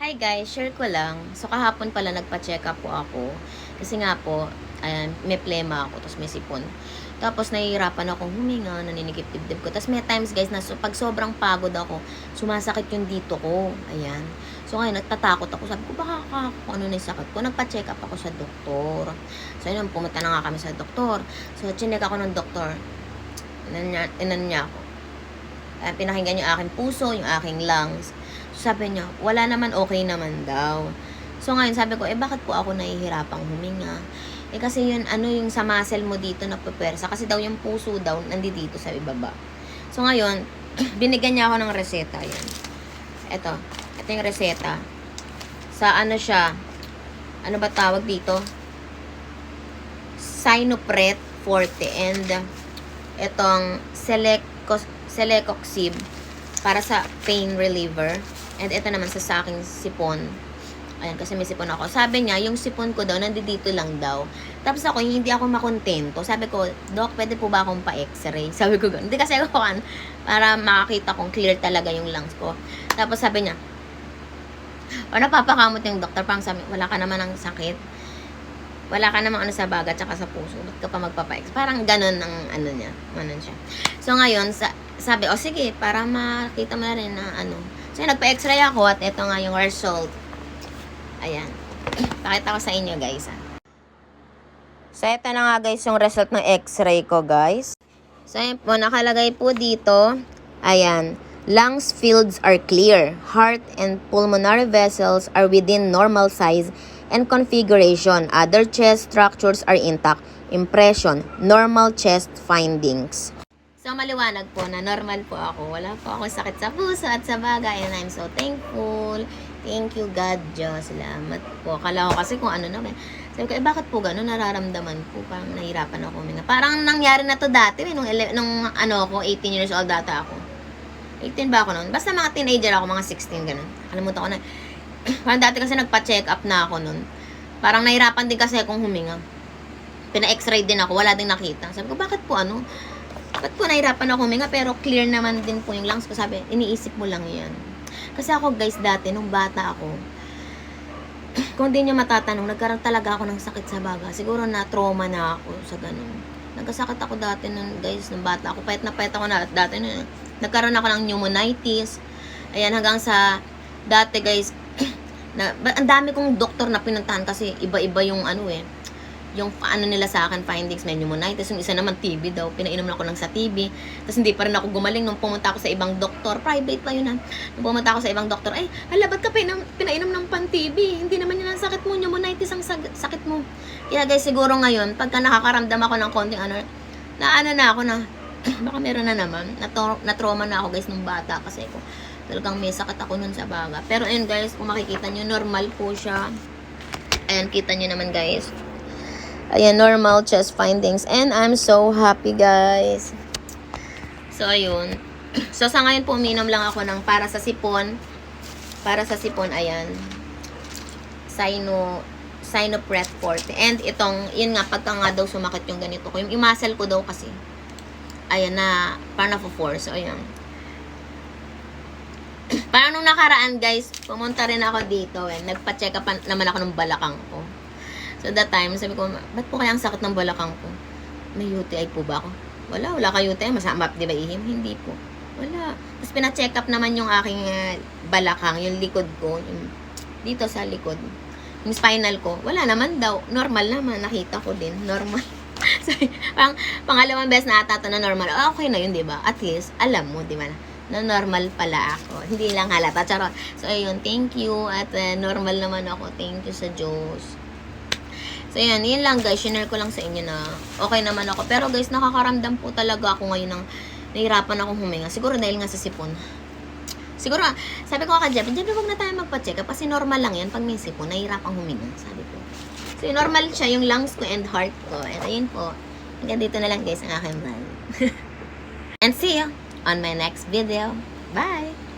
Hi guys, share ko lang. So kahapon pala nagpa-check up po ako. Kasi nga po, ayan, may plema ako, tapos may sipon. Tapos nahihirapan akong huminga, naninikip dibdib ko. Tapos may times guys na so, pag sobrang pagod ako, sumasakit yung dito ko. Ayan. So ngayon, nagtatakot ako. Sabi ko, baka ka, kung ano na yung sakit ko. Nagpa-check up ako sa doktor. So ayun, pumunta na nga kami sa doktor. So chinek ako ng doktor. Inan niya, inan niya ako. Uh, pinakinggan yung aking puso, yung aking lungs. Sabi niya, wala naman, okay naman daw. So ngayon, sabi ko, eh bakit po ako nahihirapang huminga? Eh kasi yun, ano yung sa muscle mo dito na pupersa. Kasi daw yung puso daw, nandito dito sa ibaba. So ngayon, binigyan niya ako ng reseta. Yan. Ito. Ito yung reseta. Sa ano siya, ano ba tawag dito? Sinopret Forte and itong Selecoxib para sa pain reliever. And ito naman sa, sa aking sipon. Ayan, kasi may sipon ako. Sabi niya, yung sipon ko daw, nandito lang daw. Tapos ako, hindi ako makontento. Sabi ko, Doc, pwede po ba akong pa-x-ray? Sabi ko. Hindi kasi ako kan, para makakita kong clear talaga yung lungs ko. Tapos sabi niya, o napapakamot yung doktor, parang sabi, wala ka naman ng sakit. Wala ka namang ano sa baga tsaka sa puso. Ba't ka pa magpapa-x? Parang ganun ang ano niya. Ganun siya. So ngayon, sa, sabi, o sige, para makita mo na rin na ano. So nagpa-x-ray ako at ito nga yung result. Ayan. Pakita ko sa inyo guys. Ha. So ito na nga guys yung result ng x-ray ko guys. So ayan po, nakalagay po dito. Ayan. Lungs fields are clear. Heart and pulmonary vessels are within normal size and configuration. Other chest structures are intact. Impression, normal chest findings. So, maliwanag po na normal po ako. Wala po ako sakit sa puso at sa baga. And I'm so thankful. Thank you, God, Diyos. Salamat po. Kala ko kasi kung ano naman. Sabi ko, eh, bakit po gano'n? Nararamdaman po. Parang nahirapan ako huminga. Parang nangyari na to dati. Eh, nung, nung ano ako, 18 years old data ako. 18 ba ako noon? Basta mga teenager ako, mga 16, ganun. Kalimutan ko na. Parang dati kasi nagpa-check up na ako noon. Parang nahirapan din kasi akong huminga. Pina-x-ray din ako, wala din nakita. Sabi ko, bakit po ano? Ba't po nahirapan ako huminga pero clear naman din po yung lungs ko. Sabi, iniisip mo lang yan. Kasi ako guys, dati, nung bata ako, kung di nyo matatanong, nagkaroon talaga ako ng sakit sa baga. Siguro na trauma na ako sa ganun. Nagkasakit ako dati nun guys, nung bata ako. Payat na payat ako na dati nun. Nagkaroon ako ng pneumonitis. Ayan, hanggang sa dati guys, na, ang dami kong doktor na pinuntahan kasi iba-iba yung ano eh yung ano nila sa akin findings may pneumonitis yung isa naman TB daw. Pinainom na ako ng sa TB tapos hindi pa rin ako gumaling nung pumunta ako sa ibang doktor. Private pa yun ha? Nung pumunta ako sa ibang doktor ay hala ba't ka pinainom, pinainom ng pan TB hindi naman yun ang sakit mo. Pneumonitis ang sag- sakit mo. Kaya guys siguro ngayon pagka nakakaramdam ako ng konting ano na ano na ako na baka meron na naman. Na, na trauma na ako guys nung bata kasi ko talagang may sakit ako nun sa baga. Pero ayun guys kung makikita nyo normal po siya. Ayan kita nyo naman guys Ayan, normal chest findings. And I'm so happy, guys. So, ayun. So, sa ngayon po, uminom lang ako ng para sa sipon. Para sa sipon, ayan. Sino, Sinopret Forte. And itong, yun nga, pagka nga daw sumakit yung ganito ko. Yung, muscle ko daw kasi. Ayan na, parang na-force. So, ayan. Parang nung nakaraan, guys, pumunta rin ako dito. Eh. Nagpa-check up naman ako ng balakang ko. So that time, sabi ko, ba't po kaya ang sakit ng balakang ko? May UTI po ba ako? Wala, wala ka UTI. Masama, di ba ihim? Hindi po. Wala. Tapos pina-check up naman yung aking uh, balakang, yung likod ko, yung dito sa likod. Yung spinal ko, wala naman daw. Normal naman, nakita ko din. Normal. so, pang, pangalawang beses na ata to na normal. Ah, okay na yun, di ba? At least, alam mo, di ba? na normal pala ako. Hindi lang halata. Charot. So, ayun. Thank you. At uh, normal naman ako. Thank you sa Diyos. So, yan. Yun lang, guys. Share ko lang sa inyo na okay naman ako. Pero, guys, nakakaramdam po talaga ako ngayon ng nahirapan akong huminga. Siguro dahil nga sa sipon. Siguro, sabi ko kay Jeff, Jeff, huwag na tayo magpa-check up kasi normal lang yan pag may sipon, nahirapang huminga, sabi ko. So, normal siya yung lungs ko and heart ko. And ayun po. Hanggang dito na lang guys ang aking vlog. and see you on my next video. Bye!